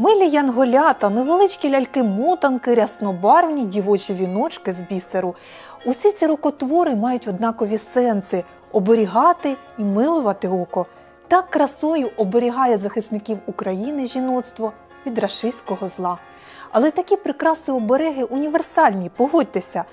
Милі янголята, невеличкі ляльки-мотанки, ряснобарвні дівочі віночки з бісеру. Усі ці рукотвори мають однакові сенси оберігати і милувати око. Так красою оберігає захисників України жіноцтво від рашистського зла. Але такі прикраси обереги універсальні, погодьтеся.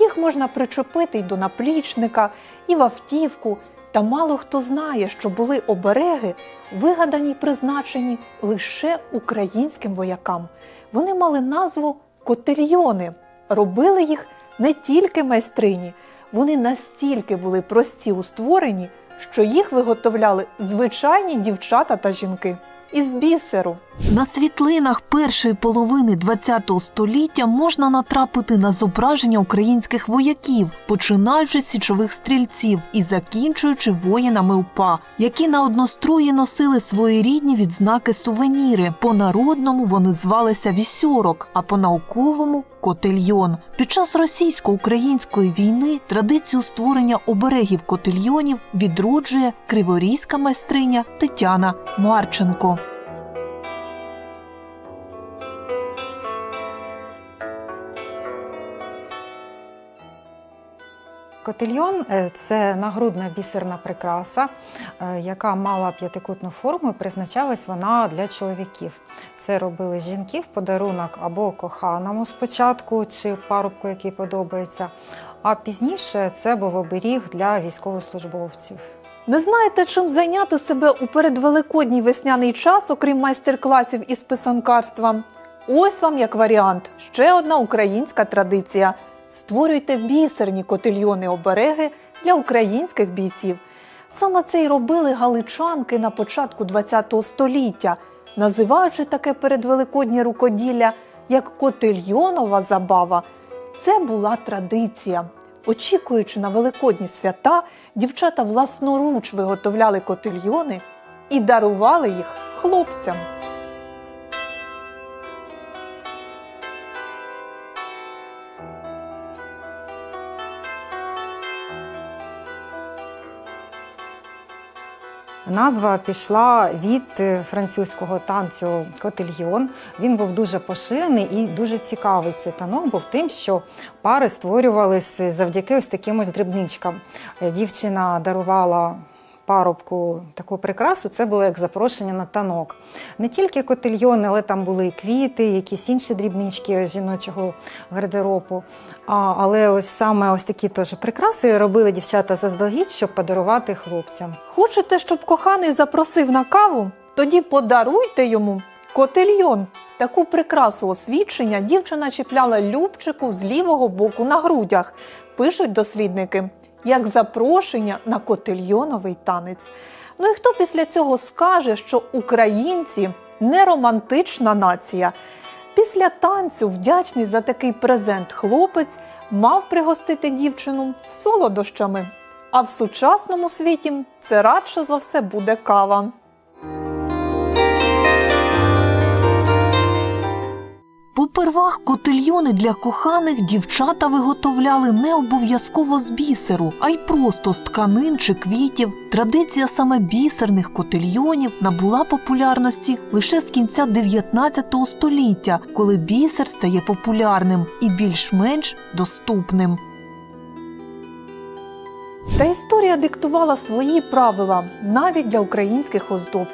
Їх можна причепити й до наплічника, і в автівку. Та мало хто знає, що були обереги, вигадані й призначені лише українським воякам. Вони мали назву котельйони. Робили їх не тільки майстрині, вони настільки були прості у створенні, що їх виготовляли звичайні дівчата та жінки із бісеру. На світлинах першої половини ХХ століття можна натрапити на зображення українських вояків, починаючи з січових стрільців і закінчуючи воїнами УПА, які на однострої носили своєрідні відзнаки сувеніри. По народному вони звалися вісьорок, а по науковому котельйон. Під час російсько-української війни традицію створення оберегів котельйонів відроджує криворізька майстриня Тетяна Марченко. Котельйон е, це нагрудна бісерна прикраса, е, яка мала п'ятикутну форму і призначалась вона для чоловіків. Це робили жінки в подарунок або коханому спочатку, чи парубку, який подобається. А пізніше це був оберіг для військовослужбовців. Не знаєте, чим зайняти себе у передвеликодній весняний час, окрім майстер-класів із писанкарства? Ось вам як варіант ще одна українська традиція. Створюйте бісерні котельйони обереги для українських бійців. Саме це й робили галичанки на початку ХХ століття, називаючи таке передвеликоднє рукоділля як котельйонова забава. Це була традиція. Очікуючи на великодні свята, дівчата власноруч виготовляли котельйони і дарували їх хлопцям. Назва пішла від е, французького танцю котельйон. Він був дуже поширений і дуже цікавий. Цей танок був тим, що пари створювалися завдяки ось таким ось дрібничкам. Е, Дівчина дарувала парубку таку прикрасу, це було як запрошення на танок. Не тільки котельйони, але там були і квіти, якісь інші дрібнички жіночого гардеробу. А, але ось саме ось такі теж прикраси робили дівчата заздалегідь, щоб подарувати хлопцям. Хочете, щоб коханий запросив на каву? Тоді подаруйте йому котельйон. Таку прикрасу освідчення дівчина чіпляла Любчику з лівого боку на грудях, пишуть дослідники, як запрошення на котельйоновий танець. Ну і хто після цього скаже, що українці не романтична нація? Після танцю, вдячний за такий презент хлопець, мав пригостити дівчину солодощами. А в сучасному світі це радше за все буде кава. Попервах котельйони для коханих дівчата виготовляли не обов'язково з бісеру, а й просто з тканин чи квітів. Традиція саме бісерних котельйонів набула популярності лише з кінця 19 століття, коли бісер стає популярним і більш-менш доступним. Та історія диктувала свої правила навіть для українських оздоб.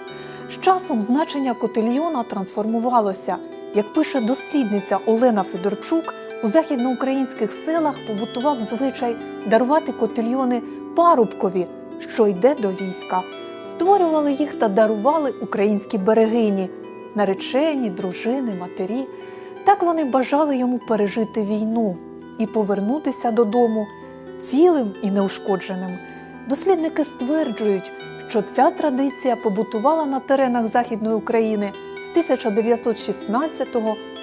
З часом значення котельйона трансформувалося. Як пише дослідниця Олена Федорчук, у західноукраїнських селах побутував звичай дарувати котельйони парубкові, що йде до війська. Створювали їх та дарували українські берегині, наречені, дружини, матері. Так вони бажали йому пережити війну і повернутися додому цілим і неушкодженим. Дослідники стверджують, що ця традиція побутувала на теренах Західної України 1916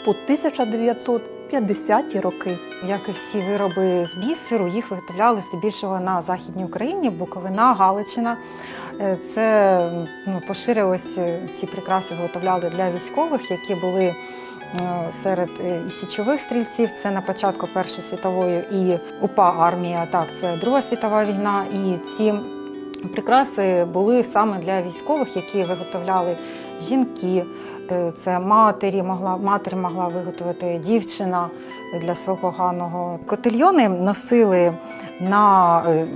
по 1950 роки. Як і всі вироби з бісеру, їх виготовляли здебільшого на Західній Україні, Буковина, Галичина. Е, Це ну, поширилось, е, ці прикраси виготовляли для військових, які були е, серед і січових стрільців. Це на початку Першої світової і УПА армія. Так, це Друга світова війна. І ці прикраси були саме для військових, які виготовляли жінки, Це матері могла матір могла виготовити дівчина для свого ганого. Котельйони носили на е,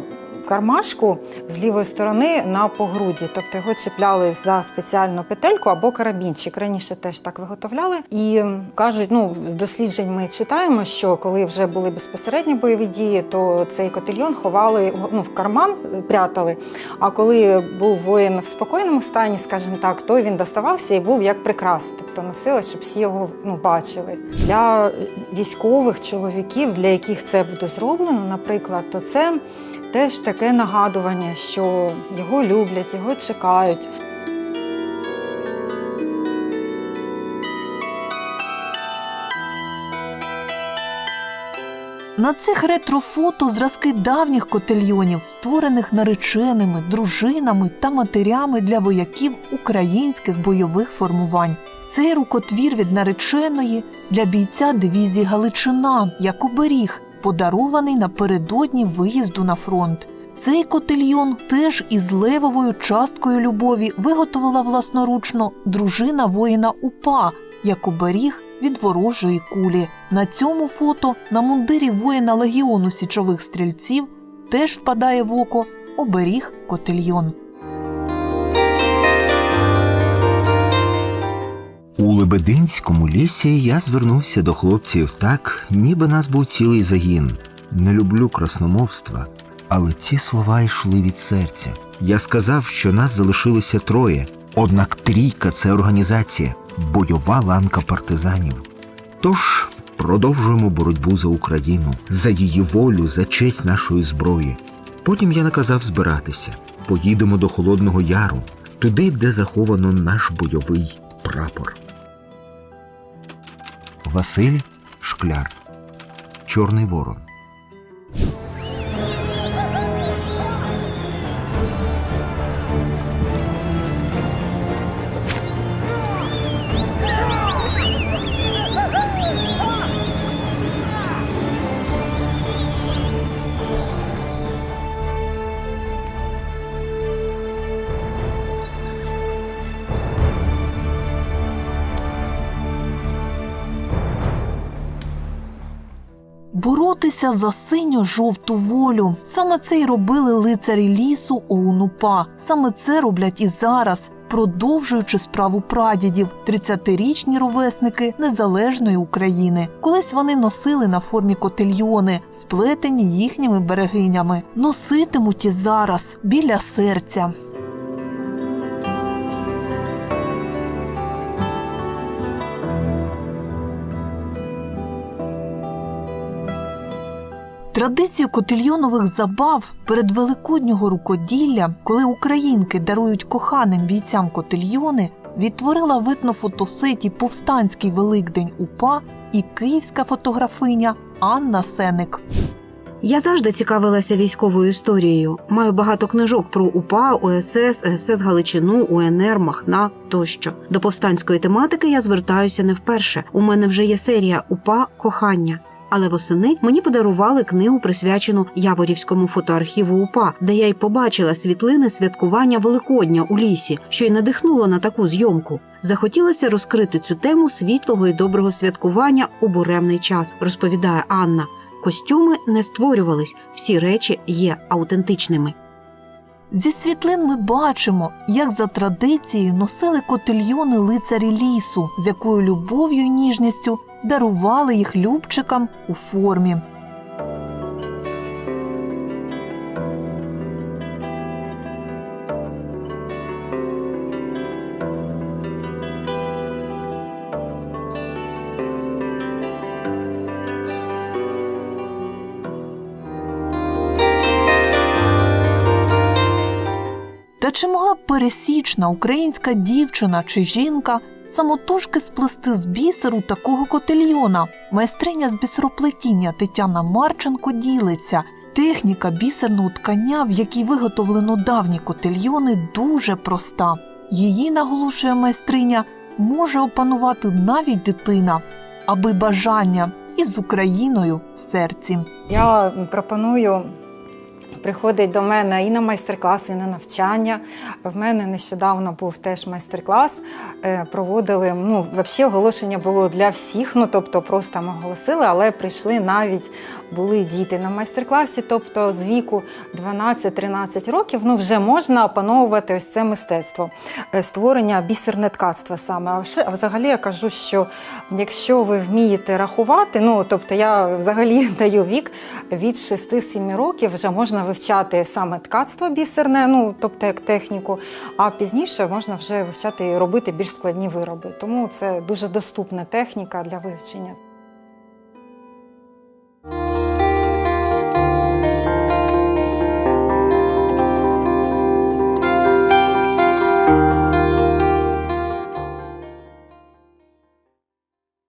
кармашку з лівої сторони на погруді, тобто його чіпляли за спеціальну петельку або карабінчик. Раніше теж так виготовляли. І кажуть, ну з досліджень ми читаємо, що коли вже були безпосередні бойові дії, то цей котельйон ховали ну, в карман, прятали. А коли був воїн в спокійному стані, скажімо так, то він доставався і був як прикрас. Тобто носили, щоб всі його ну, бачили. Для військових чоловіків, для яких це буде зроблено, наприклад, то це теж таке нагадування, що його люблять, його чекають. На цих ретрофото зразки давніх котельйонів, створених нареченими, дружинами та матерями для вояків українських бойових формувань. Цей рукотвір від нареченої для бійця дивізії Галичина як оберіг, подарований напередодні виїзду на фронт. Цей котельйон теж із левовою часткою любові виготовила власноручно дружина воїна УПА як оберіг від ворожої кулі. На цьому фото на мундирі воїна легіону січових стрільців теж впадає в око оберіг котельйон. У Лебединському лісі я звернувся до хлопців так, ніби нас був цілий загін. Не люблю красномовства, але ці слова йшли від серця. Я сказав, що нас залишилося троє, однак трійка це організація, бойова ланка партизанів. Тож продовжуємо боротьбу за Україну, за її волю, за честь нашої зброї. Потім я наказав збиратися. Поїдемо до Холодного Яру, туди, де заховано наш бойовий прапор. Василь Шкляр. Чорний ворон. Боротися за синьо-жовту волю. Саме це й робили лицарі лісу ОУНУПА. Саме це роблять і зараз, продовжуючи справу прадідів, 30-річні ровесники незалежної України. Колись вони носили на формі котельйони, сплетені їхніми берегинями. Носитимуть і зараз біля серця. Традицію котельйонових забав перед великоднього рукоділля, коли українки дарують коханим бійцям котельйони, відтворила в етнофотосеті Повстанський Великдень УПА і київська фотографиня Анна Сеник. Я завжди цікавилася військовою історією. Маю багато книжок про УПА, УСС, СС Галичину, УНР, Махна тощо. До повстанської тематики я звертаюся не вперше. У мене вже є серія УПА Кохання. Але восени мені подарували книгу, присвячену Яворівському фотоархіву УПА, де я й побачила світлини святкування Великодня у лісі, що й надихнуло на таку зйомку. Захотілося розкрити цю тему світлого і доброго святкування у буремний час, розповідає Анна. Костюми не створювались, всі речі є аутентичними. Зі світлин ми бачимо, як за традицією носили котельйони лицарі лісу, з якою любов'ю і ніжністю дарували їх любчикам у формі. Та чи могла б пересічна українська дівчина чи жінка самотужки сплести з бісеру такого котельйона? Майстриня з бісероплетіння Тетяна Марченко ділиться. Техніка бісерного ткання, в якій виготовлено давні котельйони, дуже проста. Її, наголошує майстриня, може опанувати навіть дитина, аби бажання із Україною в серці. Я пропоную приходить до мене і на майстер-клас, і на навчання. В мене нещодавно був теж майстер-клас. Е, Проводили, ну, взагалі оголошення було для всіх, ну тобто просто ми оголосили, але прийшли навіть були діти на майстер-класі, тобто з віку 12-13 років ну, вже можна опановувати ось це мистецтво е, створення бісерне ткацтва саме. А взагалі я кажу, що якщо ви вмієте рахувати, ну тобто я взагалі даю вік від 6-7 років вже можна вивчати саме ткацтво бісерне, ну тобто як техніку, а пізніше можна вже вивчати і робити більш складні вироби. Тому це дуже доступна техніка для вивчення.